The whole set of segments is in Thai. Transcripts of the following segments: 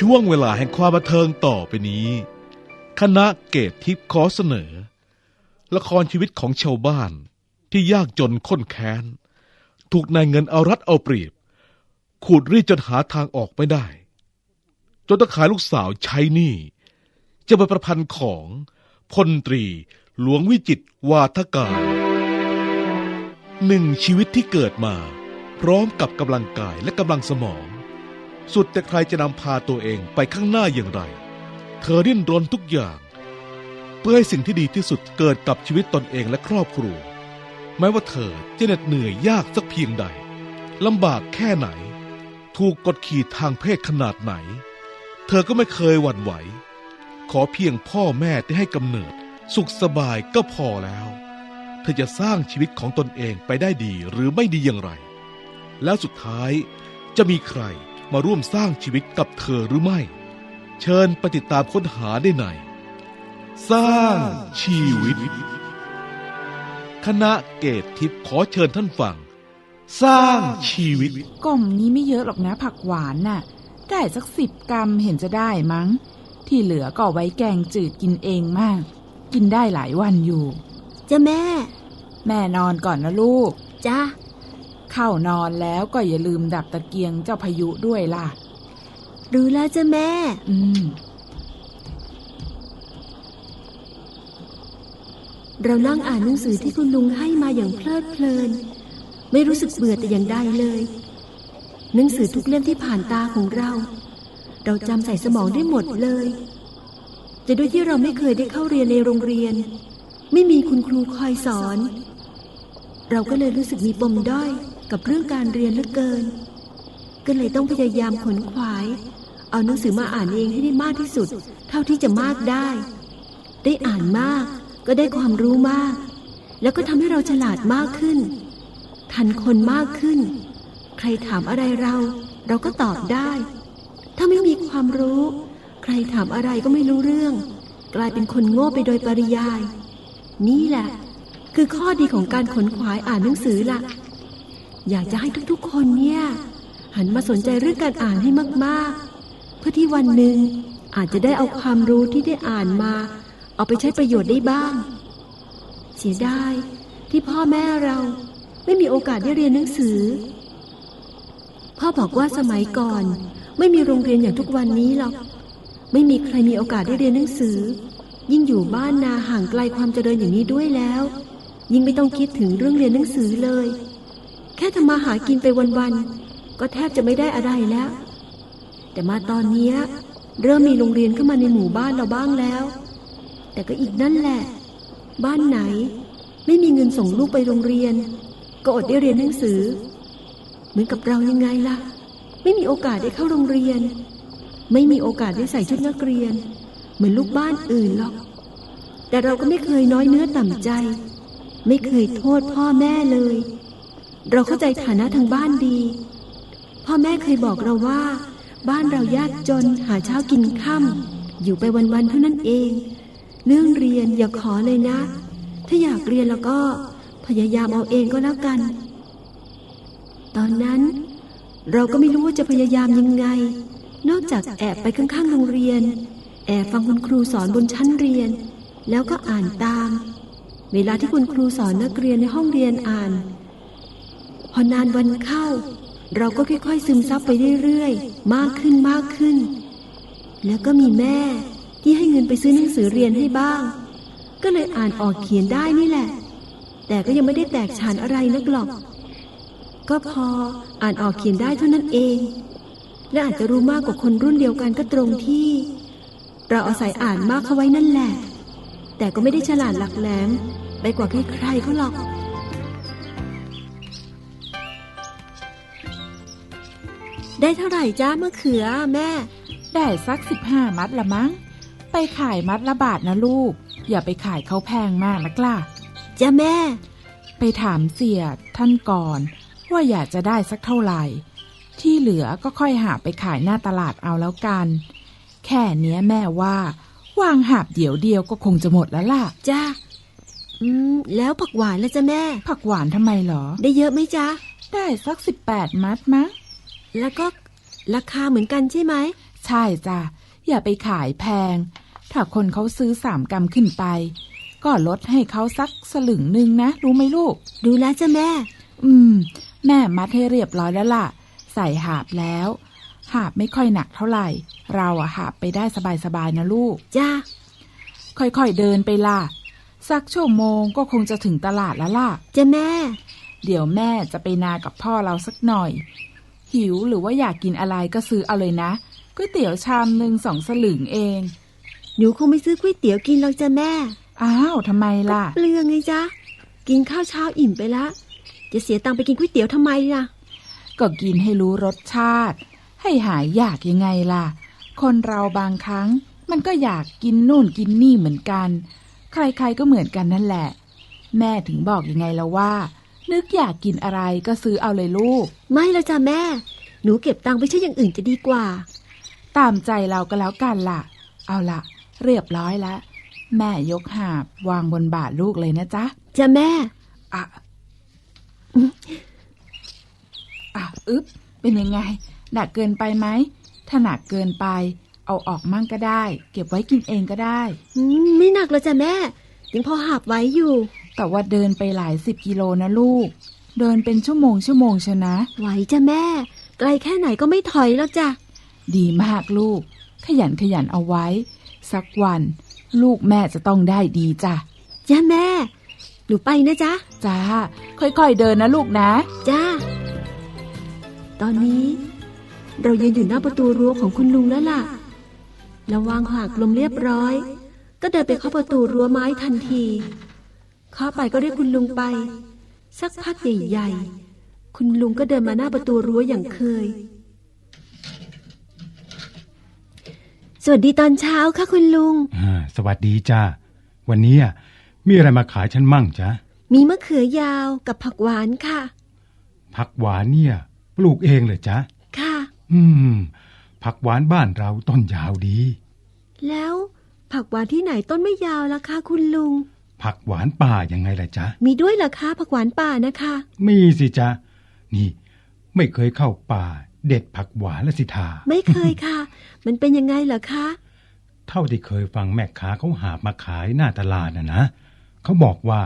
ช่วงเวลาแห่งความบันเทิงต่อไปนี้ คณะเกตทิพย์ขอเสนอ ละครชีวิตของชาวบ้านที่ยากจนข้นแค้น ถูกนายเงินเอารัดเอาเปรียบ ขูดรีดจนหาทางออกไม่ได้ จนต้องขายลูกสาวใช้หนี้จะเป็นประพันธ์ของพลตรีหลวงวิจิตวาทการหนึ่งชีวิตที่เกิดมา พร้อมกับกำลังกายและกำลังสมอง สุดแต่ใครจะนำพาตัวเองไปข้างหน้าอย่างไร เธอดิ้นรนทุกอย่าง เพื่อให้สิ่งที่ดีที่สุดเกิดกับชีวิตตนเองและครอบครัวแม้ว่าเธอจะเหน็ดเหนื่อยยากสักเพียงใดลำบากแค่ไหน ถูกกดขี่ทางเพศขนาดไหน เธอก็ไม่เคยหวั่นไหว ขอเพียงพ่อแม่ที่ให้กำเนิด สุขสบายก็พอแล้ว เธอจะสร้างชีวิตของตนเองไปได้ดีหรือไม่ดีอย่างไร แล้วสุดท้ายจะมีใคร มาร่วมสร้างชีวิตกับเธอหรือไม่ เชิญไปฏิดตามค้นหาได้ในสร้างชีวิต คณะเกตทิพย์ขอเชิญท่านฟัง สร้างชีวิต กล่องนี้ไม่เยอะหรอกนะผักหวานน่ะ ได้สักสิบกรัมเห็นจะได้มั้ง ที่เหลือก็เอาไว้แกงจืดกินเองมาก กินได้หลายวันอยู่จ้าแม่ แม่นอนก่อนนะลูก จ้า เข้านอนแล้วก็อย่าลืมดับตะเกียงเจ้าพายุด้วยล่ะ รู้แล้วจ้าแม่ อืม เรานั่งอ่านหนังสือที่คุณลุงให้มาอย่างเพลิดเพลิน ไม่รู้สึกเบื่อแต่อย่างใดเลย หนังสือทุกเล่มที่ผ่านตาของเรา เราจำใส่สมองได้หมดเลยแต่ด้วยที่เราไม่เคยได้เข้าเรียนในโรงเรียน ไม่มีคุณครูคอยสอนเราก็เลยรู้สึกมีปมด้อย กับเรื่องการเรียนเหลือเกิน ก็เลยต้องพยายามขนขวาย เอาหนังสือมาอ่านเองให้ได้มากที่สุด เท่าที่จะมากได้ ได้อ่านมากก็ได้ความรู้มาก แล้วก็ทำให้เราฉลาดมากขึ้น ทันคนมากขึ้น ใครถามอะไรเรา เราก็ตอบได้ ถ้าไม่มีความรู้ ใครถามอะไรก็ไม่รู้เรื่อง กลายเป็นคนโง่ไปโดยปริยาย นี่แหละ คือข้อดีของการขนขวายอ่านหนังสือล่ะ อยากจะให้ทุกๆ คนเนี่ย หันมาสนใจเรื่องการอ่านให้มากๆ เพื่อที่วันหนึ่งอาจจะได้เอาความรู้ที่ได้อ่านมา เอาไปใช้ประโยชน์ได้บ้าง เสียดายที่พ่อแม่เราไม่มีโอกาสได้เรียนหนังสือ พ่อบอกว่าสมัยก่อน ไม่มีโรงเรียนอย่างทุกวันนี้หรอกไม่มีใครมีโอกาสได้เรียนหนังสือ ยิ่งอยู่บ้านนาห่างไกลความเจริญอย่างนี้ด้วยแล้ว ยิ่งไม่ต้องคิดถึงเรื่องเรียนหนังสือเลย แค่ทำมาหากินไปวันๆ ก็แทบจะไม่ได้อะไรแล้ว แต่มาตอนนี้เริ่มมีโรงเรียนเข้ามาในหมู่บ้านเราบ้างแล้ว แต่ก็อีกนั่นแหละ บ้านไหน ไม่มีเงินส่งลูกไปโรงเรียน ก็อดได้เรียนหนังสือ เหมือนกับเรายังไงล่ะ ไม่มีโอกาสได้เข้าโรงเรียน ไม่มีโอกาสได้ใส่ชุดนักเรียน เหมือนลูกบ้านอื่นหรอก แต่เราก็ไม่เคยน้อยเนื้อต่ำใจ ไม่เคยโทษพ่อแม่เลย เราเข้าใจฐานะทางบ้านดี พ่อแม่เคยบอกเราว่า บ้านเรายากจนหาเช้ากินค่ำอยู่ไปวันๆเท่านั้นเอง เรื่องเรียนอย่าขอเลยนะ ถ้าอยากเรียนแล้วก็พยายามเอาเองก็แล้วกัน ตอนนั้น เราก็ไม่รู้ว่าจะพยายามยังไง นอกจากแอบไปข้างๆโรงเรียน แอบฟังคุณครูสอนบนชั้นเรียน แล้วก็อ่านตาม เวลาที่คุณครูสอนนักเรียนในห้องเรียนอ่าน พอนานวันเข้า เราก็ค่อยๆ ซึมซับไปเรื่อยๆ มากขึ้นมากขึ้น แล้วก็มีแม่ที่ให้เงินไปซื้อหนังสือเรียนให้บ้าง ก็เลยอ่านออกเขียนได้นี่แหละ แต่ก็ยังไม่ได้แตกฉานอะไรนักหรอก ก็พออ่านออกเขียนได้เท่านั้นเอง และอาจจะรู้มากกว่าคนรุ่นเดียวกันก็ตรงที่ เราอาศัยอ่านมากเข้าไว้นั่นแหละ แต่ก็ไม่ได้ฉลาดหลักแหลมไปกว่าใครๆเขาหรอก ได้เท่าไหร่จ้ามะเขือแม่ ได้สักสิบห้ามัดละมั้ง ไปขายมัดละบาทนะลูก อย่าไปขายเขาแพงมากนักล่ะจ้าแม่ ไปถามเสียท่านก่อน ว่าอยากจะได้สักเท่าไหร่ ที่เหลือก็ค่อยหาไปขายหน้าตลาดเอาแล้วกัน แค่เนี้ยแม่ว่า วางหาบเดี๋ยวเดียวก็คงจะหมดแล้วล่ะ จ้าอืม แล้วผักหวานแล้วจ้าแม่ ผักหวานทำไมเหรอ ได้เยอะไหมจ๊ะ ได้สักสิบแปดมัดมั้ง แล้วก็ราคาเหมือนกันใช่ไหม ใช่จ้ะ อย่าไปขายแพง ถ้าคนเขาซื้อสามกรัมขึ้นไป ก็ลดให้เขาสักสลึงหนึ่งนะ รู้ไหมลูก ดูแลจ้ะแม่ อืม แม่มัดให้เรียบร้อยแล้วล่ะ ใส่หาบแล้ว หาบไม่ค่อยหนักเท่าไหร่ เราอะหาบไปได้สบายๆนะลูก จ้าค่อยๆเดินไปล่ะ สักชั่วโมงก็คงจะถึงตลาดแล้วล่ะ จ้ะแม่ เดี๋ยวแม่จะไปนากับพ่อเราสักหน่อย หิวหรือว่าอยากกินอะไรก็ซื้อเอาเลยนะก๋วยเตี๋ยวชามหนึ่งสองสลึงเอง หนูคงไม่ซื้อก๋วยเตี๋ยวกินหรอกจ้ะแม่ อ้าวทำไมล่ะเปลืองไงจ๊ะ กินข้าวเช้าอิ่มไปละ จะเสียตังค์ไปกินก๋วยเตี๋ยวทำไมล่ะ ก็กินให้รู้รสชาติ ให้หายอยากยังไงล่ะ คนเราบางครั้ง มันก็อยากกินนู่นกินนี่เหมือนกัน ใครๆก็เหมือนกันนั่นแหละ แม่ถึงบอกยังไงแล้วว่า นึกอยากกินอะไรก็ซื้อเอาเลยลูก ไม่แล้วจ้ะแม่ หนูเก็บตังค์ไปใช้อย่างอื่นจะดีกว่า ตามใจเราก็แล้วกันล่ะ เอาล่ะ เรียบร้อยแล้ว แม่ยกหาบวางบนบาทลูกเลยนะจ๊ะจ้ะแม่อะอะอึ๊บเป็นยังไงหนักเกินไปไหมถ้าหนักเกินไป เอาออกมั่งก็ได้ เก็บไว้กินเองก็ได้ อืมไม่หนักแล้วจ้ะแม่ ยังพอหับไว้อยู่ แต่ว่าเดินไปหลายสิบกิโลนะลูก เดินเป็นชั่วโมงชั่วโมงชนะ ไหวจ้ะแม่ ไกลแค่ไหนก็ไม่ถอยแล้วจ้ะ ดีมากลูก ขยันขยันเอาไว้ สักวัน ลูกแม่จะต้องได้ดีจ้ะจ้ะแม่ หนูไปนะจ๊ะ จ้า ค่อยๆเดินนะลูกนะ จ้า ตอนนี้ เรายืนอยู่หน้าประตูรั้วของคุณลุงแล้วล่ะระวางหากลมเรียบร้อย ก็เดินไปเข้าประตูรั้วไม้ทันที เข้าไปก็เรียกคุณลุงไป สักพักใหญ่ ๆ คุณลุงก็เดินมาหน้าประตูรั้วอย่างเคย สวัสดีตอนเช้าค่ะคุณลุง อ่าสวัสดีจ้าวันนี้อะมีอะไรมาขายฉันมั่งจ๊ะมีมะเขือยาวกับผักหวานค่ะ ผักหวานเนี่ย ปลูกเองเลยจ๊ะค่ะ อืม ผักหวานบ้านเราต้นยาวดี แล้วผักหวานที่ไหนต้นไม่ยาวล่ะคะคุณลุง ผักหวานป่ายังไงล่ะจ๊ะ มีด้วยเหรอคะผักหวานป่านะคะ มีสิจ๊ะ นี่ ไม่เคยเข้าป่า เด็ดผักหวานและสิทา ไม่เคยค่ะ มันเป็นยังไงเหรอคะ เท่าที่เคยฟังแม่ค้าเขาหาบมาขายหน้าตลาดน่ะนะเขาบอกว่า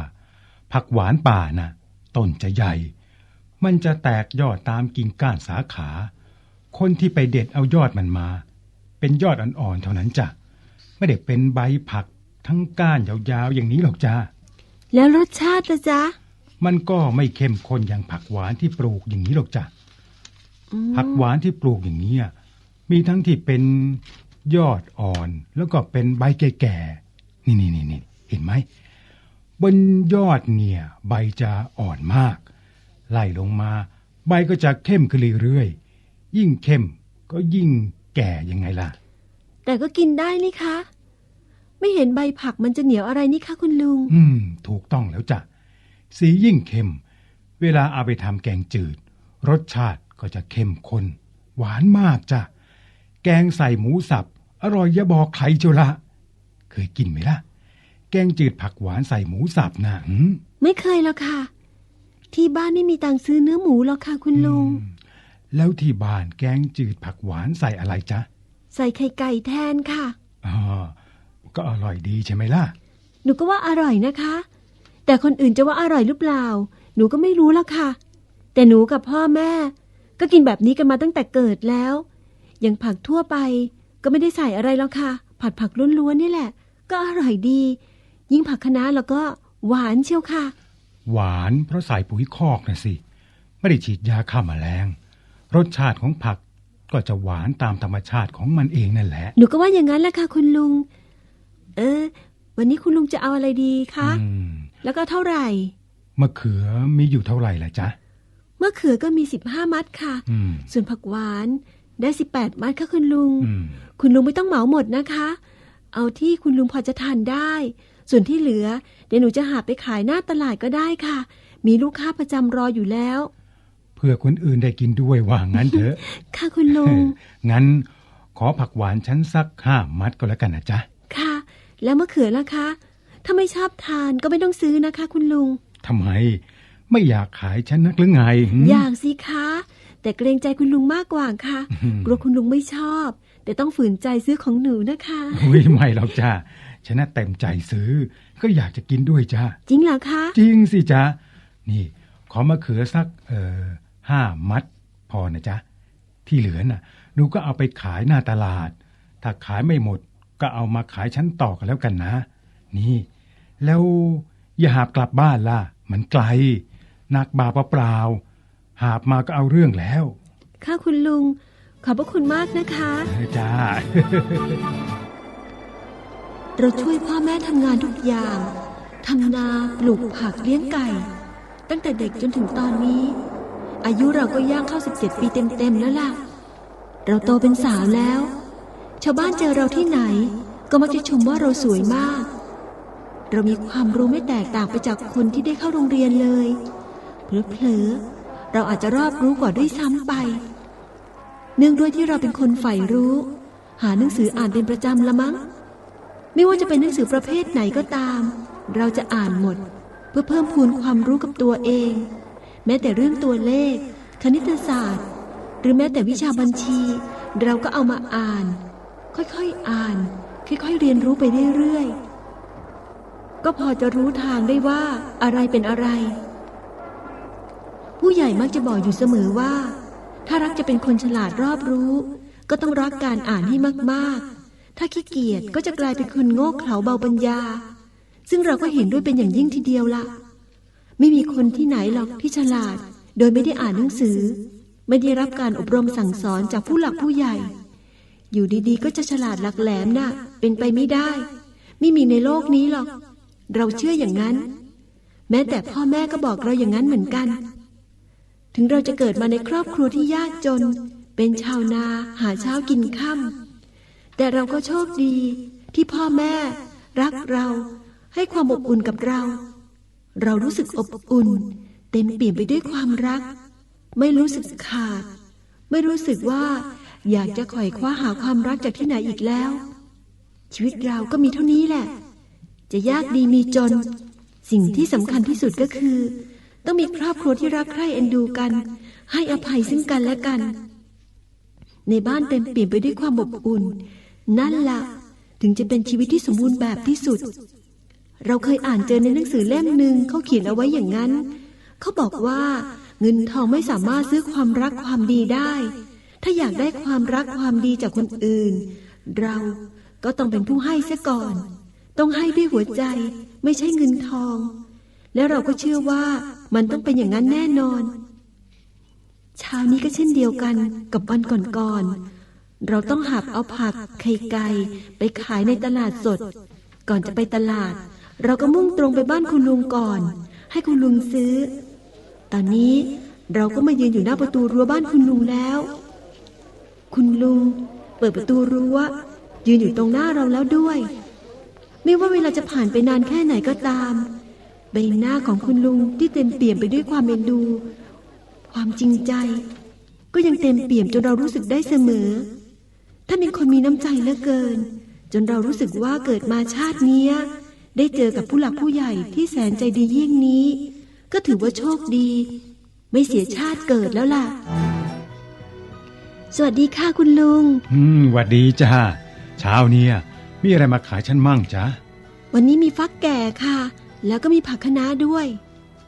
ผักหวานป่าน่ะต้นจะใหญ่ มันจะแตกยอดตามกิ่งก้านสาขา คนที่ไปเด็ดเอายอดมันมา เป็นยอดอ่อนๆเท่านั้นจ้ะไม่ได้เป็นใบผัก ทั้งก้านยาวๆ อย่างนี้หรอกจ้าแล้วรสชาติล่ะจ๊ะ มันก็ไม่เข้มข้นอย่างผักหวานที่ปลูกอย่างนี้หรอกจ้ะอืมผักหวานที่ปลูกอย่างนี้ยมีทั้งที่เป็นยอดอ่อนแล้วก็เป็นใบแก่ๆนี่นี่นี่นี่เห็นไหมบนยอดเนี่ย ใบจะอ่อนมาก ไล่ลงมา ใบก็จะเข้มขึ้นเรื่อยๆยิ่งเข้มก็ยิ่งแก่ยังไงล่ะ แต่ก็กินได้นี่คะ ไม่เห็นใบผักมันจะเหนียวอะไรนี่คะคุณลุง อืม ถูกต้องแล้วจ้ะ สียิ่งเข้มเวลาเอาไปทำแกงจืด รสชาติก็จะเข้มข้นหวานมากจ้ะ แกงใส่หมูสับ อร่อยอย่าบอกใครเชียวละ เคยกินไหมล่ะ แกงจืดผักหวานใส่หมูสับนะหืมไม่เคยแล้วค่ะ ที่บ้านไม่มีตังค์ซื้อเนื้อหมูหรอกค่ะ คุณลุงอืมแล้วที่บ้านแกงจืดผักหวานใส่อะไรจ๊ะ ใส่ไข่ไก่แทนค่ะอ๋อ ก็อร่อยดีใช่ไหมล่ะ หนูก็ว่าอร่อยนะคะ แต่คนอื่นจะว่าอร่อยหรือเปล่า หนูก็ไม่รู้แล้วค่ะ แต่หนูกับพ่อแม่ ก็กินแบบนี้กันมาตั้งแต่เกิดแล้ว อย่างผักทั่วไปก็ไม่ได้ใส่อะไรแล้วค่ะ ผัดผักล้วนๆนี่แหละ ก็อร่อยดี ยิ่งผักคะน้าแล้วก็หวานเชียวค่ะ หวานเพราะใส่ปุ๋ยคอกนะสิ ไม่ได้ฉีดยาฆ่าแมลง รสชาติของผักก็จะหวานตามธรรมชาติของมันเองนั่นแหละ หนูก็ว่าอย่างนั้นแหละค่ะคุณลุง เออ วันนี้คุณลุงจะเอาอะไรดีคะอืมแล้วก็เท่าไหร่มะเขือมีอยู่เท่าไหร่ล่ะจ๊ะมะเขือก็มีสิบห้ามัดค่ะอืมส่วนผักหวานได้สิบแปดมัดค่ะคุณลุงอืมคุณลุงไม่ต้องเหมาหมดนะคะ เอาที่คุณลุงพอจะทานได้ ส่วนที่เหลือ เดี๋ยวหนูจะหาไปขายหน้าตลาดก็ได้ค่ะ มีลูกค้าประจำรออยู่แล้ว เพื่อคนอื่นได้กินด้วยว่างั้นเถอะ ค่ะคุณลุง งั้นขอผักหวานชั้นสักห้ามัดก็แล้วกันนะจ๊ะ ค่ะ แล้วมะเขือล่ะคะ ถ้าไม่ชอบทานก็ไม่ต้องซื้อนะคะ คุณลุงทำไม ไม่อยากขายฉันนักหรือไงหืมอยากสิคะ แต่เกรงใจคุณลุงมากกว่าค่ะอืมกลัวคุณลุงไม่ชอบแต่แต่ต้องฝืนใจซื้อของหนูนะคะอุ้ยไม่หรอกจ้าฉันน่ะเต็มใจซื้อ ก็อยากจะกินด้วยจ้าจริงเหรอคะ จริงสิจ้านี่ ขอมะเขือสักเอ่อห้ามัด พอนะจ๊ะที่เหลือน่ะหนูก็เอาไปขายหน้าตลาด ถ้าขายไม่หมด ก็เอามาขายชั้นต่อกันแล้วกันนะ นี่ แล้วอย่าหาบกลับบ้านล่ะ มันไกลหนักบาเปล่าๆหาบมาก็เอาเรื่องแล้ว ค่ะคุณลุง ขอบพระคุณมากนะคะเออจ้าเราช่วยพ่อแม่ทำงานทุกอย่างทำนาปลูกผักเลี้ยงไก่ ตั้งแต่เด็กจนถึงตอนนี้ อายุเราก็ย่างเข้า 17 ปีเต็มๆแล้วล่ะ เราโตเป็นสาวแล้ว ชาวบ้านเจอเราที่ไหน ก็มักจะชมว่าเราสวยมาก เรามีความรู้ไม่แตกต่างไปจากคนที่ได้เข้าโรงเรียนเลยเผลอๆเราอาจจะรอบรู้กว่าด้วยซ้ำไป เนื่องด้วยที่เราเป็นคนใฝ่รู้ หาหนังสืออ่านเป็นประจำละมั้ง ไม่ว่าจะเป็นหนังสือประเภทไหนก็ตาม เราจะอ่านหมด เพื่อเพิ่มพูนความรู้กับตัวเอง แม้แต่เรื่องตัวเลข คณิตศาสตร์ หรือแม้แต่วิชาบัญชี เราก็เอามาอ่าน ค่อยๆอ่าน ค่อยๆเรียนรู้ไปเรื่อยๆ ก็พอจะรู้ทางได้ว่าอะไรเป็นอะไร ผู้ใหญ่มักจะบอกอยู่เสมอว่า ถ้ารักจะเป็นคนฉลาดรอบรู้ ก็ต้องรักการอ่านให้มากๆ ถ้าขี้เกียจก็จะกลายเป็นคนโง่เขลาเบาปัญญา ซึ่งเราก็เห็นด้วยเป็นอย่างยิ่งทีเดียวละไม่มีคนที่ไหนหรอกที่ฉลาด โดยไม่ได้อ่านหนังสือ ไม่ได้รับการอบรมสั่งสอนจากผู้หลักผู้ใหญ่ อยู่ดีๆ ก็จะฉลาดหลักแหลมน่ะ เป็นไปไม่ได้ ไม่มีในโลกนี้หรอก เราเชื่ออย่างนั้น แม้แต่พ่อแม่ก็บอกเราอย่างนั้นเหมือนกัน ถึงเราจะเกิดมาในครอบครัวที่ยากจน เป็นชาวนาหาเช้ากินค่ำแต่เราก็โชคดีที่พ่อแม่ รักเรา ให้ความอบอุ่นกับเรา เรารู้สึกอบอุ่น เต็มเปี่ยมไปด้วยความรัก ไม่รู้สึกขาด ไม่รู้สึกว่า อยากจะไขว่คว้าหาความรักจากที่ไหนอีกแล้ว ชีวิตเราก็มีเท่านี้แหละ จะยากดีมีจน สิ่งที่สำคัญที่สุดก็คือ ต้องมีครอบครัวที่รักใคร่เอ็นดูกัน ให้อภัยซึ่งกันและกัน ในบ้านเต็มเปี่ยนไปด้วยความอบอุ่น นั่นละ่ะ ถึงจะเป็นชีวิตที่สมบูรณ์แบบที่สุด เราเคยอ่านเจอในหนังสือเล่มหนึ่งเขาเขียนเอาไว้อย่างนั้น เขาบอกว่า เงินทองไม่สามารถซื้อความรักความดีได้ ถ้าอยากได้ความรักความดีจากคนอื่น เราก็ต้องเป็นผู้ให้เสียก่อน ต้องให้ด้วยหัวใจไม่ใช่เงินทอง แล้วเราก็เชื่อว่ามันต้องเป็นอย่างนั้นแน่นอน เช้านี้ก็เช่นเดียวกันกับวันก่อนๆเราต้องหับเอาผักไข่ไก่ไปขายในตลาดสด ก่อนจะไปตลาด เราก็มุ่งตรงไปบ้านคุณลุงก่อน ให้คุณลุงซื้อ ตอนนี้เราก็มายืนอยู่หน้าประตูรั้วบ้านคุณลุงแล้ว คุณลุงเปิดประตูรั้วยืนอยู่ตรงหน้าเราแล้วด้วย ไม่ว่าเวลาจะผ่านไปนานแค่ไหนก็ตาม ใบหน้าของคุณลุงที่เต็มเปี่ยมไปด้วยความเอ็นดู ความจริงใจ ก็ยังเต็มเปี่ยมจนเรารู้สึกได้เสมอ ถ้าเป็นคนมีน้ำใจเหลือเกิน จนเรารู้สึกว่าเกิดมาชาตินี้ได้เจอกับผู้หลักผู้ใหญ่ที่แสนใจดีเยิ่ยงนี้ ก็ถือว่าโชคดี ไม่เสียชาติเกิดแล้วล่ะ สวัสดีค่ะคุณลุง อืมหวัดดีจ้าเช้าเนี่ยมีอะไรมาขายฉันมั่งจ๊ะ วันนี้มีฟักแก่ค่ะ แล้วก็มีผักคะน้าด้วย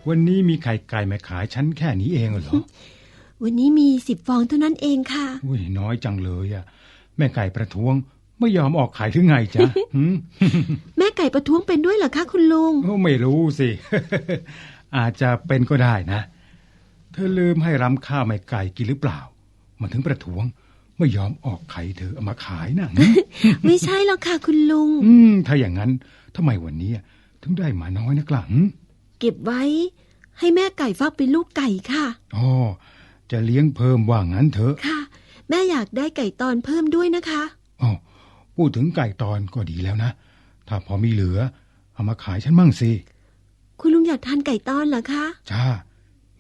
วันนี้มีไข่ไก่มาขายฉันแค่นี้เองเหรอ วันนี้มีสิบฟองเท่านั้นเองค่ะ อุ้ยน้อยจังเลยอะแม่ไก่ประท้วงไม่ยอมออกขายหรือไงจ๊ะหืม แม่ไก่ประท้วงเป็นด้วยเหรอคะคุณลุง โอ้ไม่รู้สิ อาจจะเป็นก็ได้นะ เธอลืมให้รำข้าวแม่ไก่กินหรือเปล่า มันถึงประท้วง ไม่ยอมออกไข่เธอเอามาขายนะหืมไม่ใช่หรอกค่ะคุณลุง อืมถ้าอย่างนั้นทำไมวันนี้ถึงได้มาน้อยนักล่ะหืมเก็บไว้ ให้แม่ไก่ฟักเป็นลูกไก่ค่ะอ๋อจะเลี้ยงเพิ่มว่างั้นเถอะค่ะ แม่อยากได้ไก่ตอนเพิ่มด้วยนะคะอ๋อพูดถึงไก่ตอนก็ดีแล้วนะ ถ้าพอมีเหลือ เอามาขายฉันมั่งสิ คุณลุงอยากทานไก่ตอนเหรอคะ จ้า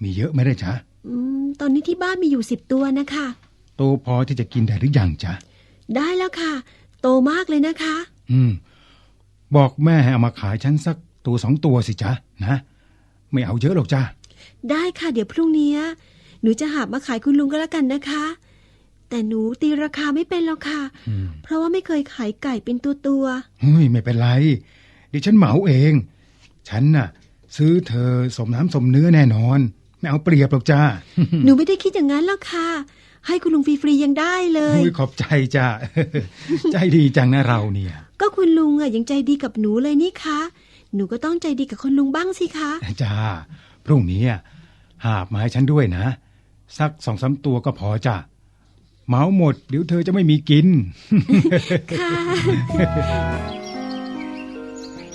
มีเยอะไหม่ได้จ้า อืมตอนนี้ที่บ้านมีอยู่สิบตัวนะคะ โตพอที่จะกินได้หรือยังจ้าได้แล้วค่ะ โตมากเลยนะคะ อืม บอกแม่ให้เอามาขายฉันสักตัวสองตัวสิจ้านะ ไม่เอาเยอะหรอกจ้าได้ค่ะ เดี๋ยวพรุ่งนี้หนูจะหาบมาขายคุณลุงก็แล้วกันนะคะ แต่หนูตีราคาไม่เป็นหรอกค่ะอืมเพราะว่าไม่เคยขายไก่เป็นตัวตัวเฮ้ยไม่เป็นไรดิฉันเหมาเอง ฉันน่ะ ซื้อเธอสมน้ำสมเนื้อแน่นอน ไม่เอาเปรียบหรอกจ้าๆหนูไม่ได้คิดอย่างนั้นหรอกค่ะ ให้คุณลุงฟรีๆยังได้เลยโอ้ยขอบใจจ้าใจดีจังนะเราเนี่ย ก็คุณลุงอะยังใจดีกับหนูเลยนี่คะหนูก็ต้องใจดีกับคุณลุงบ้างสิคะจ้าพรุ่งนี้อะหาบมาให้ฉันด้วยนะ สักสองสามตัวก็พอจ้ะเหมาหมดเดี๋ยวเธอจะไม่มีกิน ค่ะ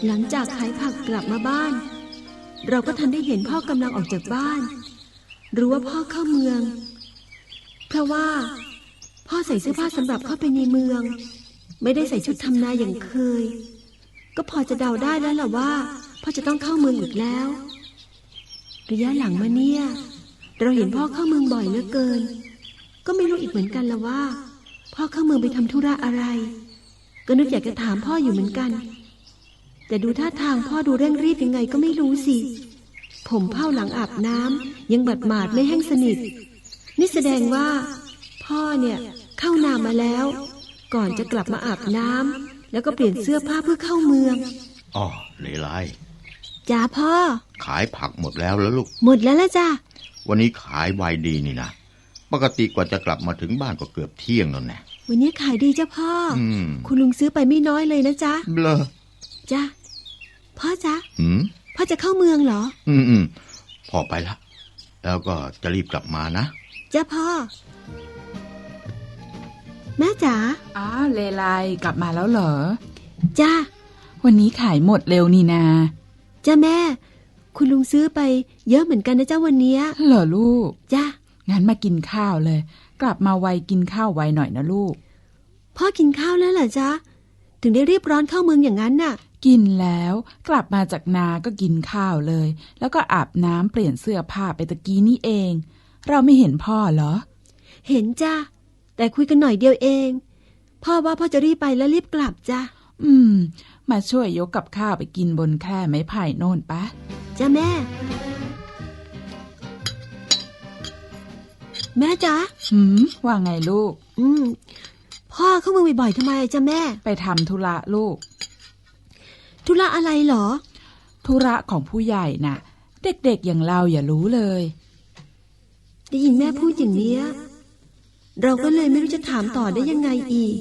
หลังจากขายผักกลับมาบ้าน เราก็ทันได้เห็นพ่อกำลังออกจากบ้าน รู้ว่าพ่อเข้าเมือง เพราะว่า พ่อใส่เสื้อผ้าสำหรับเข้าไปในเมือง ไม่ได้ใส่ชุดทำนาอย่างเคย ก็พอจะเดาได้แล้วล่ะว่า พ่อจะต้องเข้าเมืองอีกแล้วระยะหลังมาเนี่ย เราเห็นพ่อเข้าเมืองบ่อยเหลือเกิน ก็ไม่รู้อีกเหมือนกันละว่า พ่อเข้าเมืองไปทำธุระอะไร ก็นึกอยากจะถามพ่ออยู่เหมือนกัน แต่ดูท่าทางพ่อดูเร่งรีบยังไงก็ไม่รู้สิ ผมเผ้าหลังอาบน้ำยังบัดหมาดไม่แห้งสนิท นี่แสดงว่า พ่อเนี่ยเข้านามาแล้ว ก่อนจะกลับมาอาบน้ำแล้วก็เปลี่ยนเสื้อผ้าเพื่อเข้าเมืองอ๋อเลไลจ้าพ่อ ขายผักหมดแล้วแล้วลูก หมดแล้วละจ้าวันนี้ขายไวดีนี่นะปกติกว่าจะกลับมาถึงบ้านก็เกือบเที่ยงแล้วแน่วันนี้ขายดีจ้าพ่อออืมคุณลุงซื้อไปไม่น้อยเลยนะจ๊ะเบลอจ้า พ่อจ๊ะหืมพ่อจะเข้าเมืองเหรอ อืมอืมพอไปละ แล้วก็จะรีบกลับมานะจ้าพ่อ แม่จ๋าอ้าวเลไลกลับมาแล้วเหรอ จ้าวันนี้ขายหมดเร็วนี่นาจ้าแม่ คุณลุงซื้อไปเยอะเหมือนกันนะจ้าวันเนี้ยเหรอลูก จ้างั้นมากินข้าวเลย กลับมาไวกินข้าวไวหน่อยนะลูก พ่อกินข้าวแล้วเหรอจ๊ะ ถึงได้รีบร้อนเข้าเมืองอย่างนั้นน่ะ กินแล้ว กลับมาจากนาก็กินข้าวเลย แล้วก็อาบน้ำเปลี่ยนเสื้อผ้าไปตะกี้นี่เอง เราไม่เห็นพ่อเหรอ เห็นจ้าแต่คุยกันหน่อยเดียวเอง พ่อว่าพ่อจะรีบไปแล้วรีบกลับจ้าอืม มาช่วยยกกับข้าวไปกินบนแคร่ไม้ไผ่โน่นปะจ้าแม่ แม่จ๊ะหืมว่าไงลูก อืม พ่อเข้าเมืองบ่อยๆทำไมจ้าแม่ ไปทำธุระลูก ธุระอะไรเหรอ ธุระของผู้ใหญ่น่ะ เด็กๆอย่างเราอย่ารู้เลย ได้ยินแม่พูดอย่างเนี้ย เราก็เลยไม่รู้จะถามต่อได้ยังไงอีก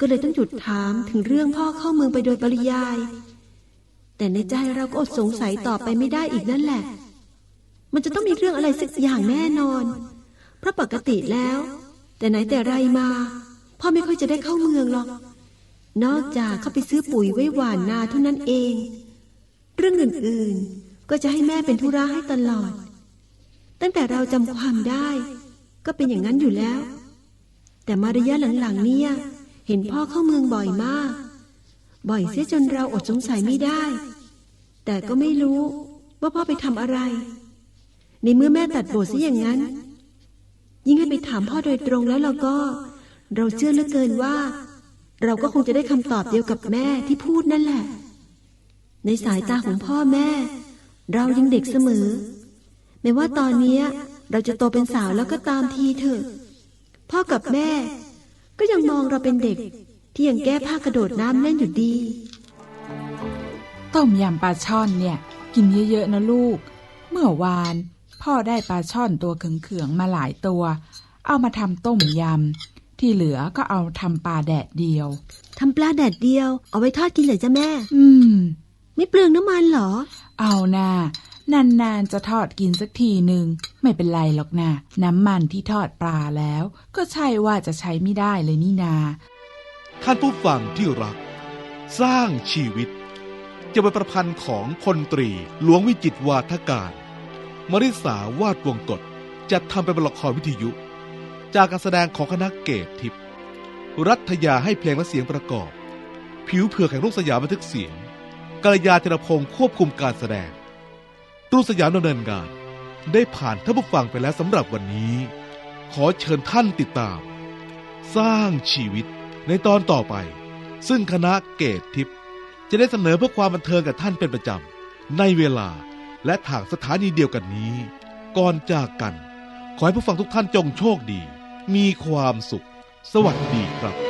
ก็เลยต้องหยุดถามถึงเรื่องพ่อเข้าเมืองไปโดยปริยาย แต่ในใจเราก็อดสงสัยต่อไปไม่ได้อีกนั่นแหละ มันจะต้องมีเรื่องอะไรสักอย่างแน่นอน เพราะปกติแล้ว แต่ไหนแต่ไรมา พ่อไม่ค่อยจะได้เข้าเมืองหรอก นอกจากเข้าไปซื้อปุ๋ยไว้หว่านนาเท่านั้นเอง เรื่องอื่นๆ ก็จะให้แม่เป็นธุระให้ตลอด ตั้งแต่เราจำความได้ ก็เป็นอย่างนั้นอยู่แล้ว แต่มาระยะหลังๆเนี่ยเห็นพ่อเข้าเมืองบ่อยมาก บ่อยเสียจนเราอดสงสัยไม่ได้ แต่ก็ไม่รู้ว่าพ่อไปทำอะไร ในเมื่อแม่ตัดบทซะอย่างนั้น ยิ่งให้ไปถามพ่อโดยตรงแล้วเราก็ เราเชื่อเหลือเกินว่า เราก็คงจะได้คำตอบเดียวกับแม่ที่พูดนั่นแหละ ในสายตาของพ่อแม่ เรายังเด็กเสมอ ไม่ว่าตอนเนี้ยเราจะโตเป็นสาวแล้วก็ตามทีเถอะ พ่อกับแม่ ก็ยังมองเราเป็นเด็ก ที่ยังแก้ผ้ากระโดดน้ำเล่นอยู่ดี ต้มยำปลาช่อนเนี่ย กินเยอะๆนะลูก เมื่อวาน พ่อได้ปลาช่อนตัวเขืองๆมาหลายตัว เอามาทำต้มยำ ที่เหลือก็เอาทำปลาแดดเดียวทำปลาแดดเดียว เอาไว้ทอดกินเหรอจ้ะแม่ อืม ไม่เปลืองน้ำมันเหรอ เอานะนานๆจะทอดกินสักทีหนึ่งไม่เป็นไรหรอกนะน้ำมันที่ทอดปลาแล้ว ก็ใช่ว่าจะใช้ไม่ได้เลยนี่นา ท่านผู้ฟังที่รัก สร้างชีวิต จะเป็นประพันธ์ของพลตรีหลวงวิจิตรวาทการ มริสาวาดวงกฎจัดทำเป็นละครวิทยุ จากการแสดงของคณะเกตทิพย์รัฐยาให้เพลงและเสียงประกอบ ผิวเผือกแห่งลูกสยามบันทึกเสียงกัลยาธนพงศ์ควบคุมการแสดงรุ่งสยามดำเนินงาน ได้ผ่านท่านผู้ฟังไปแล้วสำหรับวันนี้ ขอเชิญท่านติดตาม สร้างชีวิตในตอนต่อไป ซึ่งคณะเกตทิพย์จะได้เสนอเพื่อความบันเทิงกับท่านเป็นประจำ ในเวลาและทางสถานีเดียวกันนี้ ก่อนจากกัน ขอให้ผู้ฟังทุกท่านจงโชคดี มีความสุข สวัสดีครับ